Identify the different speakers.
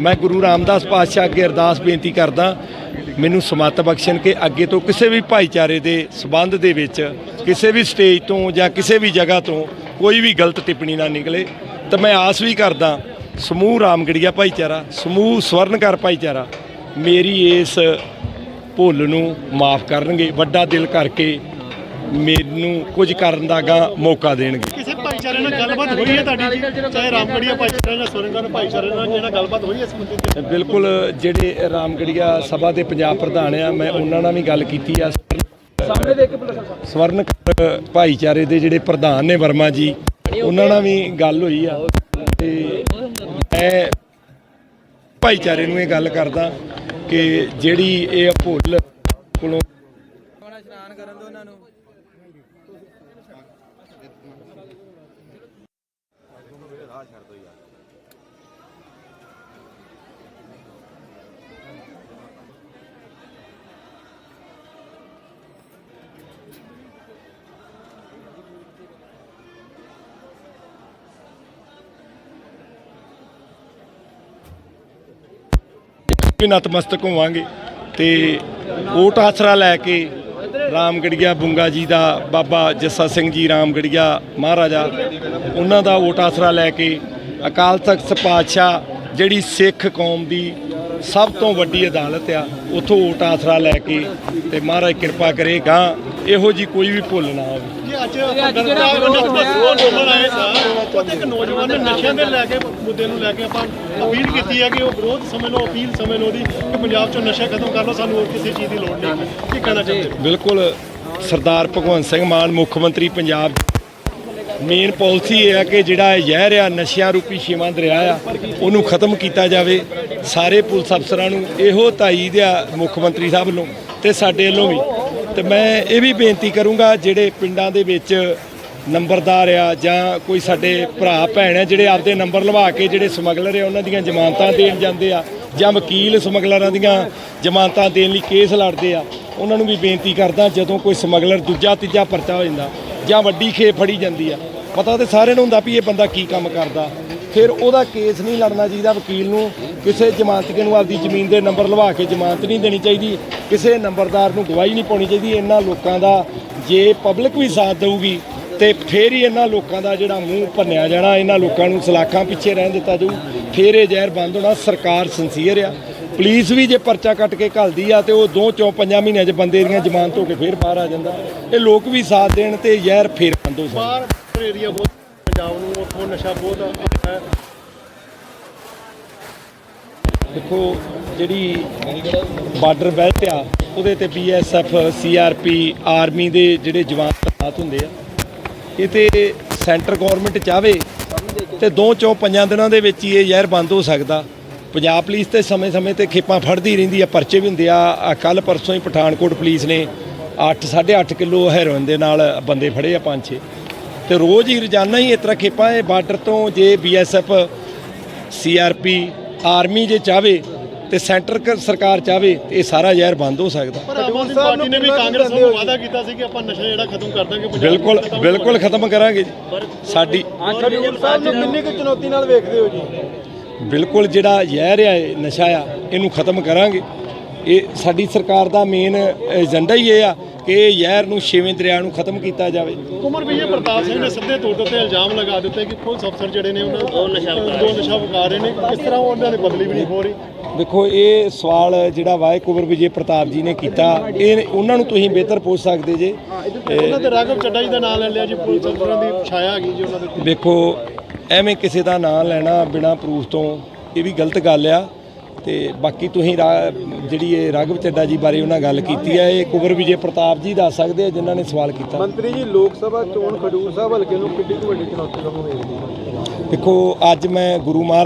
Speaker 1: ਮੈਂ ਗੁਰੂ ਰਾਮਦਾਸ ਪਾਤਸ਼ਾਹ ਅੱਗੇ ਅਰਦਾਸ ਬੇਨਤੀ ਕਰਦਾ, ਮੈਨੂੰ ਸਮੱਤ ਬਖਸ਼ਣ ਕਿ ਅੱਗੇ ਤੋਂ ਕਿਸੇ ਵੀ ਭਾਈਚਾਰੇ ਦੇ ਸਬੰਧ ਦੇ ਵਿੱਚ, ਕਿਸੇ ਵੀ ਸਟੇਜ ਤੋਂ ਜਾਂ ਕਿਸੇ ਵੀ ਜਗ੍ਹਾ ਤੋਂ ਕੋਈ ਵੀ ਗਲਤ ਟਿੱਪਣੀ ਨਾ ਨਿਕਲੇ। ਤਾਂ ਮੈਂ ਆਸ ਵੀ ਕਰਦਾ, ਸਮੂਹ ਰਾਮਗੜੀਆ ਭਾਈਚਾਰਾ, ਸਮੂਹ ਸਵਰਨਕਰ ਭਾਈਚਾਰਾ, ਮੇਰੀ ਇਸ ਭੁੱਲ ਨੂੰ ਮਾਫ ਕਰਨਗੇ, ਵੱਡਾ ਦਿਲ ਕਰਕੇ ਮੈਨੂੰ ਕੁਝ ਕਰਨ ਦਾ ਗਾ ਮੌਕਾ ਦੇਣਗੇ।
Speaker 2: ਭਾਈਚਾਰੇ ਨਾਲ ਗੱਲਬਾਤ ਹੋਈ ਹੈ ਤੁਹਾਡੀ ਜੀ? ਚਾਹੇ ਰਾਮਗੜੀਆ ਭਾਈਚਾਰੇ ਨਾਲ ਸੁਰਿੰਦਰ ਭਾਈਚਾਰੇ ਨਾਲ ਜਿਹੜਾ ਗੱਲਬਾਤ ਹੋਈ ਹੈ ਇਸ ਮੁੱਦੇ ਤੇ।
Speaker 1: ਬਿਲਕੁਲ ਜਿਹੜੇ ਰਾਮਗੜੀਆ ਸਭਾ ਦੇ ਪੰਜਾਬ ਪ੍ਰਧਾਨ ਆ ਮੈਂ ਉਹਨਾਂ ਨਾਲ ਵੀ ਗੱਲ ਕੀਤੀ ਆ। ਸਵਰਨ ਭਾਈਚਾਰੇ ਦੇ ਜਿਹੜੇ ਪ੍ਰਧਾਨ ਨੇ ਵਰਮਾ ਜੀ ਉਹਨਾਂ ਨਾਲ ਵੀ ਗੱਲ ਹੋਈ ਆ। ਤੇ ਮੈਂ ਭਾਈਚਾਰੇ ਨੂੰ ਇਹ ਗੱਲ ਕਰਦਾ ਕਿ ਜਿਹੜੀ ਇਹ ਭੁੱਲ ਕੋਲੋਂ ਵੀ ਨਤਮਸਤਕ ਹੋਵਾਂਗੇ ਤੇ ਓਟ ਆਸਰਾ ਲੈ ਕੇ ਰਾਮਗੜੀਆ ਬੁੰਗਾ ਜੀ ਦਾ ਬਾਬਾ ਜੱਸਾ ਸਿੰਘ ਜੀ ਰਾਮਗੜੀਆ ਮਹਾਰਾਜਾ, ਉਹਨਾਂ ਦਾ ਓਟ ਆਸਰਾ ਲੈ ਕੇ ਅਕਾਲ ਤਖਤ ਪਾਤਸ਼ਾਹ ਜਿਹੜੀ ਸਿੱਖ ਕੌਮ ਦੀ ਸਭ ਤੋਂ ਵੱਡੀ ਅਦਾਲਤ ਆ ਉਥੋਂ ਓਟ ਆਸਰਾ ਲੈ ਕੇ ਤੇ ਮਹਾਰਾਜ ਕਿਰਪਾ ਕਰੇਗਾ ਇਹੋ ਜੀ ਕੋਈ ਵੀ ਭੁੱਲ ਨਾ ਹੋਵੇ।
Speaker 2: ਜੀ ਅੱਜ ਗਲਤਾ ਅੰਦੋਲਨ ਆਏ ਸਾਂ। ਉੱਥੇ ਇੱਕ ਨੌਜਵਾਨ ਨੇ ਨਸ਼ਿਆਂ ਦੇ ਲੈ ਕੇ ਮੁੱਦੇ ਨੂੰ ਲੈ ਕੇ ਆਪਾਂ ਅਪੀਲ ਕੀਤੀ ਹੈ ਕਿ ਉਹ ਵਿਰੋਧ ਸਮਝ ਲਓ ਅਪੀਲ ਸਮਝ ਲਓ ਦੀ ਕਿ ਪੰਜਾਬ ਚੋਂ ਨਸ਼ਾ ਖਤਮ ਕਰ ਲਓ ਸਾਨੂੰ ਹੋਰ ਕਿਸੇ ਚੀਜ਼ ਦੀ ਲੋੜ ਨਹੀਂ। ਕੀ ਕਹਿਣਾ ਚਾਹੁੰਦੇ ਹੋ?
Speaker 1: ਬਿਲਕੁਲ ਸਰਦਾਰ ਭਗਵੰਤ ਸਿੰਘ ਮਾਨ ਮੁੱਖ ਮੰਤਰੀ ਪੰਜਾਬ ਮੇਨ ਪਾਲਿਸੀ ਇਹ ਹੈ ਕਿ ਜਿਹੜਾ ਇਹ ਜ਼ਹਿਰ ਆ, ਨਸ਼ਿਆਂ ਰੂਪੀ ਛੇਵਾਂ ਦਰਿਆ ਆ, ਉਹਨੂੰ ਖਤਮ ਕੀਤਾ ਜਾਵੇ। ਸਾਰੇ ਪੁਲਿਸ ਅਫਸਰਾਂ ਨੂੰ ਇਹੋ ਤਾਈਦ ਆ, ਮੁੱਖ ਮੰਤਰੀ ਸਾਹਿਬ ਵੱਲੋਂ ਤੇ ਸਾਡੇ ਵੱਲੋਂ ਵੀ। ਤੇ ਮੈਂ ਇਹ ਵੀ ਬੇਨਤੀ ਕਰੂੰਗਾ, ਜਿਹੜੇ ਪਿੰਡਾਂ ਦੇ ਵਿੱਚ ਨੰਬਰਦਾਰ ਆ ਜਾਂ ਕੋਈ ਸਾਡੇ ਭਰਾ, ਭੈਣ ਆ, ਜਿਹੜੇ ਆਪਦੇ ਨੰਬਰ ਲਵਾ ਕੇ ਜਿਹੜੇ ਸਮਗਲਰ ਆ, ਉਹਨਾਂ ਦੀਆਂ ਜ਼ਮਾਨਤਾਂ ਦੇਣ ਜਾਂਦੇ ਆ ਜਾਂ ਵਕੀਲ ਸਮਗਲਰਾਂ ਦੀਆਂ ਜ਼ਮਾਨਤਾਂ ਦੇਣ ਲਈ ਕੇਸ ਲੜਦੇ ਆ, ਉਹਨਾਂ ਨੂੰ ਵੀ ਬੇਨਤੀ ਕਰਦਾ, ਜਦੋਂ ਕੋਈ ਸਮਗਲਰ ਦੂਜਾ, ਤੀਜਾ ਪਰਚਾ ਹੋ ਜਾਂਦਾ ਜਾਂ ਵੱਡੀ ਖੇਪ ਫੜੀ ਜਾਂਦੀ ਆ। ਪਤਾ ਤੇ ਸਾਰਿਆਂ ਨੂੰ ਹੁੰਦਾ ਵੀ ਇਹ ਬੰਦਾ ਕੀ ਕੰਮ ਕਰਦਾ। ਫਿਰ ਉਹਦਾ ਕੇਸ ਨਹੀਂ ਲੜਨਾ ਚਾਹੀਦਾ ਵਕੀਲ ਨੂੰ। ਕਿਸੇ ਜ਼ਮਾਨਤਕੇ ਨੂੰ ਆਪਦੀ ਜ਼ਮੀਨ ਦੇ ਨੰਬਰ ਲਵਾ ਕੇ ਜ਼ਮਾਨਤ ਨਹੀਂ ਦੇਣੀ ਚਾਹੀਦੀ। ਕਿਸੇ ਨੰਬਰਦਾਰ ਨੂੰ ਗਵਾਹੀ ਨਹੀਂ ਪਾਉਣੀ ਚਾਹੀਦੀ। ਇਹਨਾਂ ਲੋਕਾਂ ਦਾ ਜੇ ਪਬਲਿਕ ਵੀ ਸਾਥ ਦੇਊਗੀ ਤੇ ਫੇਰ ਹੀ ਇਹਨਾਂ ਲੋਕਾਂ ਦਾ ਜਿਹੜਾ ਮੂੰਹ ਭੰਨਿਆ ਜਾਣਾ। ਇਹਨਾਂ ਲੋਕਾਂ ਨੂੰ ਸਲਾਖਾਂ ਪਿੱਛੇ ਰਹਿਣ ਦਿੱਤਾ ਜਾਊ। ਫੇਰ ਇਹ ਜ਼ਹਿਰ ਬੰਦ ਹੋਣਾ ਸਰਕਾਰ ਸਿੰਸੀਅਰ ਆ। ਪੁਲਿਸ ਵੀ ਜੇ ਪਰਚਾ ਕੱਟ ਕੇ ਘੱਲਦੀ ਆ ਤੇ ਉਹ ਦੋ ਚੋਂ ਪੰਜਾਂ ਮਹੀਨਿਆਂ 'ਚ ਬੰਦੇ ਦੀਆਂ ਜ਼ਮਾਨਤ ਹੋ ਕੇ ਫੇਰ ਬਾਹਰ ਆ ਜਾਂਦਾ। ਇਹ ਲੋਕ ਵੀ ਸਾਥ ਦੇਣ ਤੇ ਜ਼ਹਿਰ ਫੇਰ ਬੰਦ ਹੋ ਸਕਦਾ
Speaker 2: ਬਾਹਰ ਏਰੀਆ ਬਹੁਤ ਪੰਜਾਬ ਨੂੰ ਉੱਥੋਂ ਨਸ਼ਾ ਬਹੁਤ ਹੈ
Speaker 1: ਦੇਖੋ ਜਿਹੜੀ ਬਾਰਡਰ ਬੈਲਟ ਆ ਉਹਦੇ ਤੇ ਬੀਐਸਐਫ ਸੀਆਰਪੀ ਆਰਮੀ ਦੇ ਜਿਹੜੇ ਜਵਾਨ ਤੈਨਾਤ ਹੁੰਦੇ ਆ ਇਹ ਤੇ ਸੈਂਟਰ ਗਵਰਨਮੈਂਟ ਚਾਵੇ ਤੇ ਦੋ ਚੋਂ ਪੰਜਾਂ ਦਿਨਾਂ ਦੇ ਵਿੱਚ ਹੀ ਇਹ ਜ਼ਹਿਰ ਬੰਦ ਹੋ ਸਕਦਾ। ਪੰਜਾਬ ਪੁਲਿਸ ਤੇ ਸਮੇਂ-ਸਮੇਂ ਤੇ ਖੇਪਾਂ ਫੜਦੀ ਰਹਿੰਦੀ ਆ ਪਰਚੇ ਵੀ ਹੁੰਦੇ ਆ। ਕੱਲ ਪਰਸੋਂ ਹੀ ਪਠਾਨਕੋਟ ਪੁਲਿਸ ਨੇ 8 8.5 ਕਿਲੋ ਹੈਰੋਇਨ ਦੇ ਨਾਲ ਬੰਦੇ ਫੜੇ ਆ ਪੰਜ ਛੇ। ਤੇ ਰੋਜ਼ ਹੀ ਰੋਜ਼ਾਨਾ ਹੀ ਇਸ ਤਰ੍ਹਾਂ ਖੇਪਾਂ ਇਹ ਬਾਰਡਰ ਤੋਂ ਜੇ ਬੀਐਸਐਫ ਸੀਆਰਪੀ ਆਰਮੀ ਜੇ ਚਾਵੇ ਤੇ ਸੈਂਟਰ ਸਰਕਾਰ ਚਾਵੇ ਤੇ ਇਹ ਸਾਰਾ ਜ਼ਹਿਰ ਬੰਦ ਹੋ ਸਕਦਾ।
Speaker 2: ਪਰ ਆਮ ਆਦਮੀ ਪਾਰਟੀ ਨੇ ਵੀ ਕਾਂਗਰਸ ਨੂੰ ਵਾਅਦਾ ਕੀਤਾ ਸੀ ਕਿ ਆਪਾਂ ਨਸ਼ਾ ਜਿਹੜਾ ਖਤਮ ਕਰ ਦਾਂਗੇ ਪੰਜਾਬ
Speaker 1: ਬਿਲਕੁਲ। ਬਿਲਕੁਲ ਖਤਮ ਕਰਾਂਗੇ ਜੀ। ਸਾਡੀ
Speaker 2: ਖਡੂਰ ਸਾਹਿਬ ਨੂੰ ਕਿੰਨੀ ਕੁ ਚੁਣੌਤੀ ਨਾਲ ਵੇਖਦੇ ਹੋ ਜੀ?
Speaker 1: ਬਿਲਕੁਲ ਜਿਹੜਾ ਜ਼ਹਿਰ ਆ ਇਹ ਨਸ਼ਾ ਆ ਇਹਨੂੰ ਖਤਮ ਕਰਾਂਗੇ। ਇਹ ਸਾਡੀ ਸਰਕਾਰ ਦਾ ਮੇਨ ਏਜੰਡਾ ਹੀ ਇਹ ਆ ਕਿ ਇਹ ਜ਼ਹਿਰ ਨੂੰ ਛੇਵੇਂ ਦਰਿਆ ਨੂੰ ਖਤਮ ਕੀਤਾ ਜਾਵੇ।
Speaker 2: ਕੁਮਰ ਵਿਜੇ ਪ੍ਰਤਾਪ ਸਿੰਘ ਨੇ ਸਿੱਧੇ ਤੌਰ ਤੇ ਇਲਜ਼ਾਮ ਲਗਾ ਦਿੱਤੇ ਕਿ ਪੁਲਿਸ ਅਫਸਰ ਜਿਹੜੇ ਨੇ ਉਹਨਾਂ ਦੋ ਨਸ਼ਾ ਦੋ ਨਸ਼ਾ ਰਹੇ ਨੇ। ਕਿਸ ਤਰ੍ਹਾਂ ਉਹਨਾਂ ਦੀ ਬਦਲੀ ਵੀ ਨਹੀਂ ਹੋ ਰਹੀ।
Speaker 1: ਵੇਖੋ ਇਹ ਸਵਾਲ ਜਿਹੜਾ ਵਾਏ ਕੁਬਰ ਵਿਜੇ ਪ੍ਰਤਾਪ ਜੀ ਨੇ ਕੀਤਾ। ਇਹ ਉਹਨਾਂ ਨੂੰ ਤੁਸੀਂ ਬਿਹਤਰ ਪੁੱਛ ਸਕਦੇ ਜੇ।
Speaker 2: ਉਹਨਾਂ ਦੇ ਰਾਘਵ ਚੱਡਾ ਜੀ ਦਾ ਨਾਮ ਲੈ ਲਿਆ ਜੀ ਪੁਲਿਸ ਅਫਸਰਾਂ ਦੀ ਛਾਇਆ ਹੈਗੀ ਜੀ ਉਹਨਾਂ ਦੇ
Speaker 1: ਵੇਖੋ ਐਵੇਂ ਕਿਸੇ ਦਾ ਨਾਂ ਲੈਣਾ ਬਿਨਾ ਪ੍ਰੂਫ ਤੋਂ ਇਹ ਵੀ ਗਲਤ ਗੱਲ ਆ। ਤੇ ਬਾਕੀ ਤੁਸੀਂ ਜਿਹੜੀ ਇਹ ਰਾਘਵ ਚੱਡਾ ਜੀ ਬਾਰੇ ਉਹਨਾਂ ਗੱਲ ਕੀਤੀ ਹੈ ਇਹ ਕੁਬਰ ਵਿਜੇ ਪ੍ਰਤਾਪ ਜੀ ਦੱਸ ਸਕਦੇ ਆ ਜਿਨ੍ਹਾਂ ਨੇ ਸਵਾਲ ਕੀਤਾ।
Speaker 3: ਮੰਤਰੀ ਜੀ ਲੋਕ ਸਭਾ ਚੋਣ ਖਡੂਰ ਸਾਹਿਬ ਹਲਕੇ ਨੂੰ ਕਿੱਡੀ ਕੁ ਵੱਡੀ ਚੁਣੌਤੀ ਤੁਹਾਨੂੰ ਵੇਖਦੇ
Speaker 1: ਦੇਖੋ ਅੱਜ ਮੈਂ ਗੁਰੂ ਮਹਾਰਾਜ